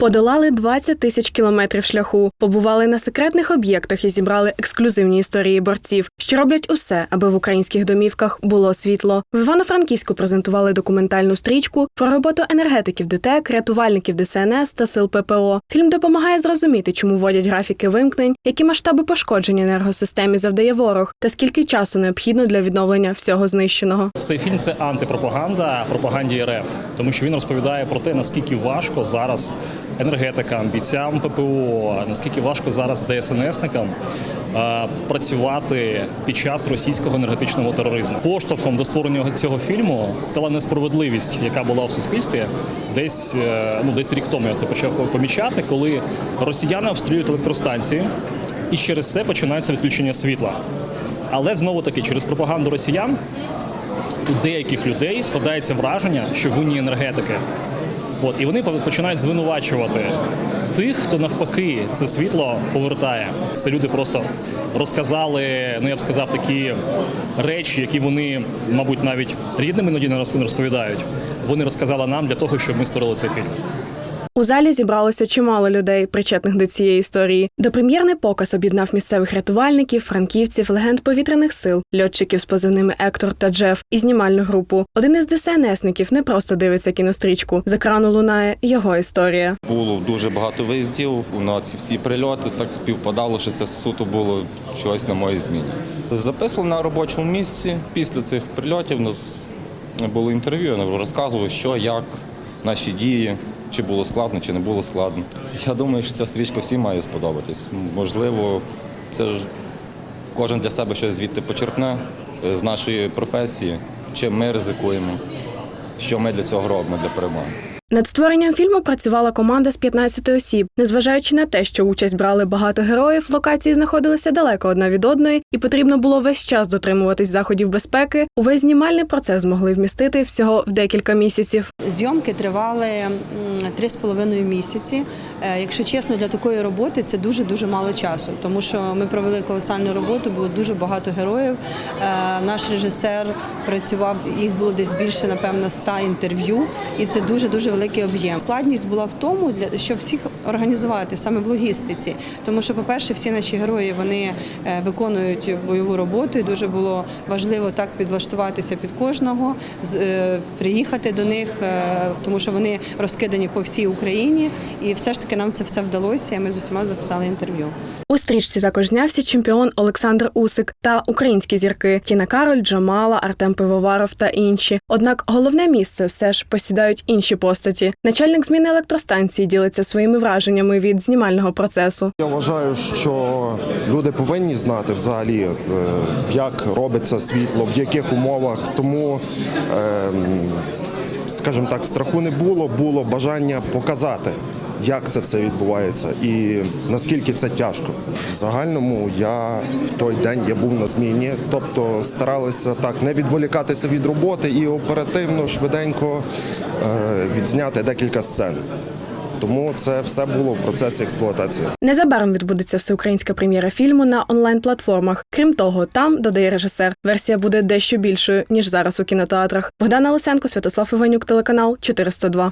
Подолали 20 тисяч кілометрів шляху, побували на секретних об'єктах і зібрали ексклюзивні історії борців, що роблять усе, аби в українських домівках було світло. В Івано-Франківську презентували документальну стрічку про роботу енергетиків ДТЕК, рятувальників ДСНС та сил ППО. Фільм допомагає зрозуміти, чому вводять графіки вимкнень, які масштаби пошкоджень енергосистемі завдає ворог, та скільки часу необхідно для відновлення всього знищеного. Цей фільм це антипропаганда пропаганді РФ, тому що він розповідає про те, наскільки важко зараз енергетикам, бійцям ППО, наскільки важко зараз ДСНСникам е, працювати під час російського енергетичного тероризму. Поштовхом до створення цього фільму стала несправедливість, яка була в суспільстві. Десь е, ну десь рік тому я це почав помічати, коли росіяни обстрілюють електростанції, і через це починається відключення світла. Але знову таки через пропаганду росіян у деяких людей складається враження, що винні енергетики. От, і вони починають звинувачувати тих, хто навпаки це світло повертає. Це люди просто розказали, ну я б сказав, такі речі, які вони, мабуть, навіть рідним іноді не розповідають. Вони розказали нам для того, щоб ми створили цей фільм. У залі зібралося чимало людей, причетних до цієї історії. Допрем'єрний показ об'єднав місцевих рятувальників, франківців, легенд повітряних сил, льотчиків з позивними Ектор та Джеф і знімальну групу. Один із ДСНСників не просто дивиться кінострічку. З екрану лунає його історія. Було дуже багато виїздів на ці всі прильоти. Так співпадало, що це суто було щось на моїй зміні. Записував на робочому місці. Після цих прильотів у нас було інтерв'ю. Розказував, що, як, наші дії, чи було складно, чи не було складно. Я думаю, що ця стрічка всім має сподобатись. Можливо, це ж кожен для себе щось звідти почерпне е, з нашої професії, чим ми ризикуємо, що ми для цього робимо для перемоги. Над створенням фільму працювала команда з 15 осіб. Незважаючи на те, що участь брали багато героїв, локації знаходилися далеко одна від одної, і потрібно було весь час дотримуватись заходів безпеки. Увесь знімальний процес змогли вмістити всього в декілька місяців. Зйомки тривали три з половиною місяці. Е, Якщо чесно, для такої роботи це дуже дуже мало часу, тому що ми провели колосальну роботу, було дуже багато героїв. Е, Наш режисер працював, їх було десь більше, напевно, ста інтерв'ю, і це дуже дуже великий об'єм. Складність була в тому, для щоб всіх організувати саме в логістиці, тому що, по-перше, всі наші герої вони е, виконують бойову роботу, і дуже було важливо так підлаштуватися під кожного, е, приїхати до них, е, тому що вони розкидані по всій Україні, і все ж таки нам це все вдалося. і Ми з усіма записали інтерв'ю. У стрічці також знявся чемпіон Олександр Усик та українські зірки Тіна Кароль, Джамала, Артем Пивоваров та інші. Однак головне місце все ж посідають інші постаті. Начальник зміни електростанції ділиться своїми враженнями від знімального процесу. Я вважаю, що люди повинні знати взагалі, е, як робиться світло, в яких умовах. Тому, ем, скажімо так, страху не було, було бажання показати. Як це все відбувається і наскільки це тяжко. В загальному я в той день я був на зміні, тобто старалися так не відволікатися від роботи і оперативно, швиденько відзняти декілька сцен. Тому це все було в процесі експлуатації. Незабаром відбудеться всеукраїнська прем'єра фільму на онлайн-платформах. Крім того, там додає режисер. Версія буде дещо більшою ніж зараз у кінотеатрах. Богдана Лисенко, Святослав Іванюк, телеканал 402.